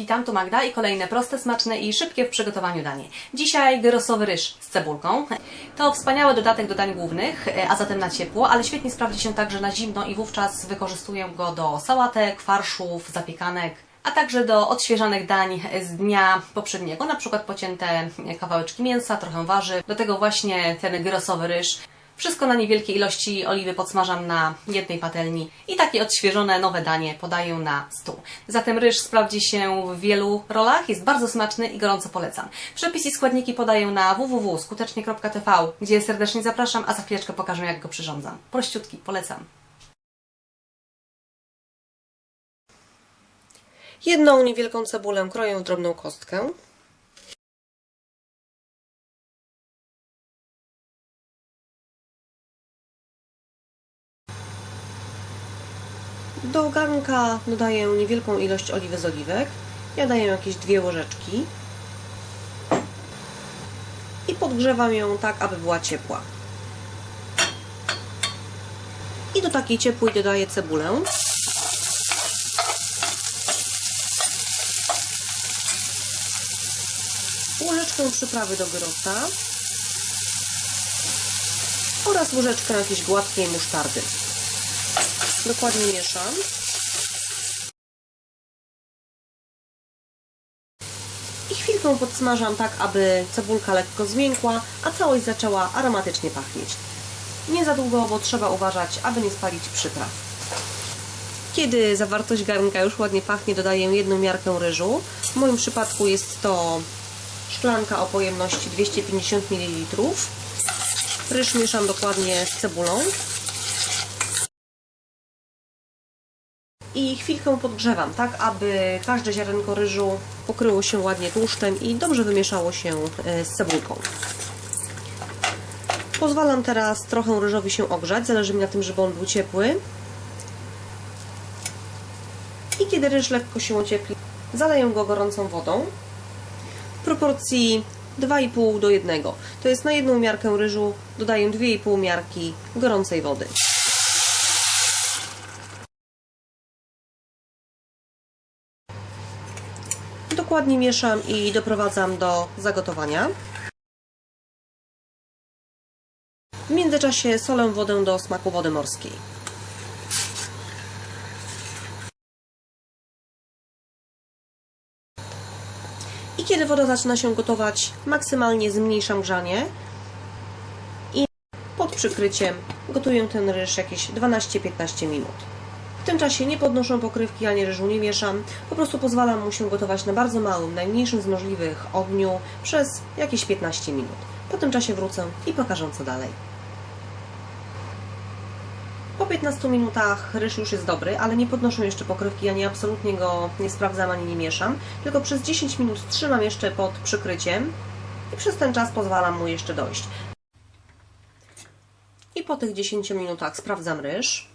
Witam, tu Magda i kolejne proste, smaczne i szybkie w przygotowaniu danie. Dzisiaj gyrosowy ryż z cebulką. To wspaniały dodatek do dań głównych, e, a zatem na ciepło, ale świetnie sprawdzi się także na zimno i wówczas wykorzystuję go do sałatek, farszów, zapiekanek, a także do odświeżanych dań z dnia poprzedniego, na przykład pocięte kawałeczki mięsa, trochę warzyw. Do tego właśnie ten gyrosowy ryż. Wszystko na niewielkiej ilości oliwy podsmażam na jednej patelni i takie odświeżone nowe danie podaję na stół. Zatem ryż sprawdzi się w wielu rolach, jest bardzo smaczny i gorąco polecam. Przepis i składniki podaję na www.skutecznie.tv, gdzie serdecznie zapraszam, a za chwileczkę pokażę jak go przyrządzam. Prościutki, polecam. Jedną niewielką cebulę kroję w drobną kostkę. Do garnka dodaję niewielką ilość oliwy z oliwek. Ja daję jakieś dwie łyżeczki. I podgrzewam ją tak, aby była ciepła. I do takiej ciepłej dodaję cebulę. łyżeczkę przyprawy do gyrosa oraz łyżeczkę jakiejś gładkiej musztardy. Dokładnie mieszam. I chwilkę podsmażam tak, aby cebulka lekko zmiękła, a całość zaczęła aromatycznie pachnieć. Nie za długo, bo trzeba uważać, aby nie spalić przypraw. Kiedy zawartość garnka już ładnie pachnie, dodaję jedną miarkę ryżu. W moim przypadku jest to szklanka o pojemności 250 ml. Ryż mieszam dokładnie z cebulą. I chwilkę podgrzewam, tak aby każde ziarenko ryżu pokryło się ładnie tłuszczem i dobrze wymieszało się e, z cebulką. Pozwalam teraz trochę ryżowi się ogrzać, zależy mi na tym, żeby on był ciepły. I kiedy ryż lekko się ociepli, zaleję go gorącą wodą w proporcji 2,5 do 1. To jest na jedną miarkę ryżu dodaję 2,5 miarki gorącej wody. Dokładnie mieszam i doprowadzam do zagotowania. W międzyczasie solę wodę do smaku wody morskiej. I kiedy woda zaczyna się gotować, maksymalnie zmniejszam grzanie i pod przykryciem gotuję ten ryż jakieś 12-15 minut. W tym czasie nie podnoszę pokrywki ani ryżu nie mieszam, po prostu pozwalam mu się gotować na bardzo małym, najmniejszym z możliwych ogniu przez jakieś 15 minut. Po tym czasie wrócę i pokażę co dalej. Po 15 minutach ryż już jest dobry, ale nie podnoszę jeszcze pokrywki, ani absolutnie go nie sprawdzam, ani nie mieszam, tylko przez 10 minut trzymam jeszcze pod przykryciem i przez ten czas pozwalam mu jeszcze dojść. I po tych 10 minutach sprawdzam ryż.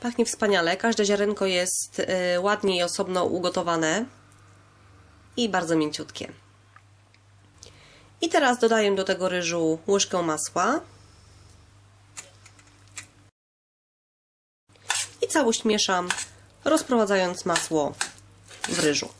Pachnie wspaniale, każde ziarenko jest y, ładnie i osobno ugotowane i bardzo mięciutkie. I teraz dodaję do tego ryżu łyżkę masła. i całość mieszam, rozprowadzając masło w ryżu.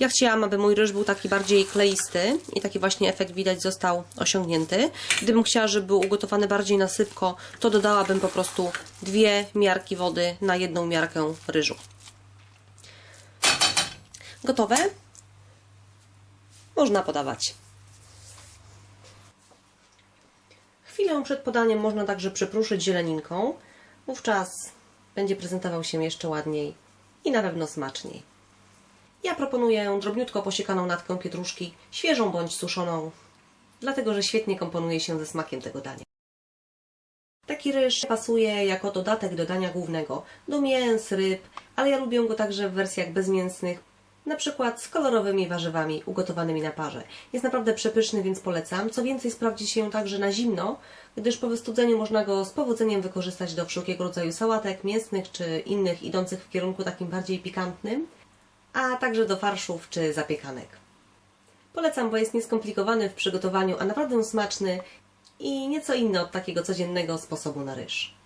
Ja chciałam, aby mój ryż był taki bardziej kleisty i taki właśnie efekt widać został osiągnięty. Gdybym chciała, żeby był ugotowany bardziej na sypko, to dodałabym po prostu dwie miarki wody na jedną miarkę ryżu. Gotowe? Można podawać. Chwilę przed podaniem można także przypruszyć zieleninką. Wówczas będzie prezentował się jeszcze ładniej i na pewno smaczniej. Ja proponuję drobniutko posiekaną natkę pietruszki, świeżą bądź suszoną, dlatego że świetnie komponuje się ze smakiem tego dania. Taki ryż pasuje jako dodatek do dania głównego, do mięs, ryb, ale ja lubię go także w wersjach bezmięsnych, na przykład z kolorowymi warzywami ugotowanymi na parze. Jest naprawdę przepyszny, więc polecam. Co więcej, sprawdzi się także na zimno, gdyż po wystudzeniu można go z powodzeniem wykorzystać do wszelkiego rodzaju sałatek mięsnych czy innych idących w kierunku takim bardziej pikantnym, a także do farszów czy zapiekanek. Polecam, bo jest nieskomplikowany w przygotowaniu, a naprawdę smaczny i nieco inny od takiego codziennego sposobu na ryż.